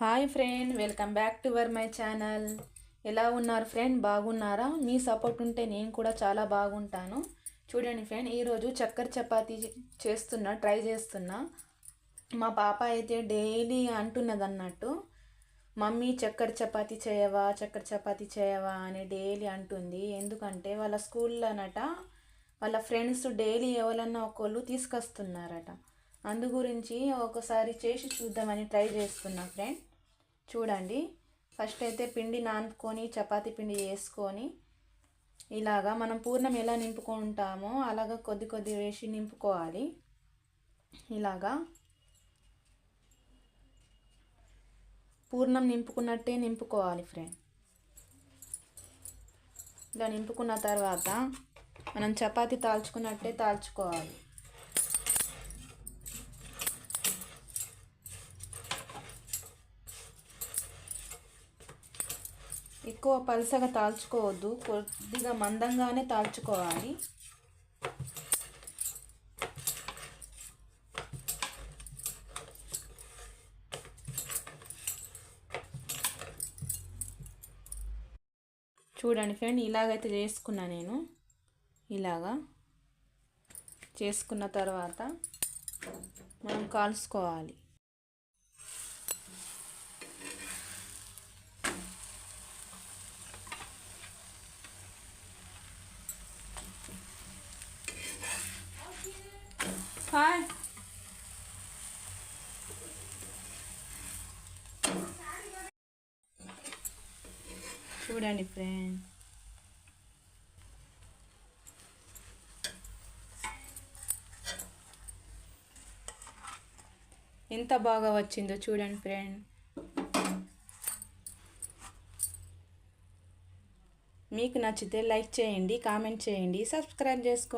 Hi friend welcome back to our my channel. ఎలా ఉన్నారు friend? బాగున్నారా? మీ సపోర్ట్ ఉంటే నేను కూడా చాలా బాగుంటాను. చూడండి ఫ్రెండ్ ఈరోజు చక్కెర చపాతీ చేస్తున్నా ట్రై చేస్తున్నా. మా పాప అయితే డైలీ అంటున్నది అన్నట్టు మమ్మీ చక్కెర చపాతీ చేయవా చక్కెర చపాతీ చేయవా అని డైలీ అంటుంది. ఎందుకంటే వాళ్ళ స్కూల్లోనట వాళ్ళ ఫ్రెండ్స్ డైలీ ఎవరన్నా ఒకళ్ళు తీసుకొస్తున్నారట. అందు గురించి ఒకసారి చేసి చూద్దామని ట్రై చేస్తున్నా ఫ్రెండ్. చూడండి. ఫస్ట్ అయితే పిండి నానుకొని చపాతీ పిండి వేసుకొని ఇలాగా మనం పూర్ణం ఎలా నింపుకుంటామో అలాగా కొద్ది కొద్ది వేసి నింపుకోవాలి. ఇలాగా పూర్ణం నింపుకున్నట్టే నింపుకోవాలి ఫ్రెండ్. ఇలా నింపుకున్న తర్వాత మనం చపాతీ తాల్చుకున్నట్టే తాల్చుకోవాలి. ఎక్కువ పలసగా తాల్చుకోవద్దు కొద్దిగా మందంగానే తాల్చుకోవాలి. చూడండి ఫ్రెండ్ ఇలాగైతే చేసుకున్నా నేను. ఇలాగా చేసుకున్న తర్వాత మనం కాల్చుకోవాలి. హాయ్ చూడండి ఫ్రెండ్ ఎంత బాగా వచ్చిందో చూడండి ఫ్రెండ్ మీకు నచ్చితే లైక్ చేయండి కామెంట్ చేయండి సబ్స్క్రైబ్ చేసుకోండి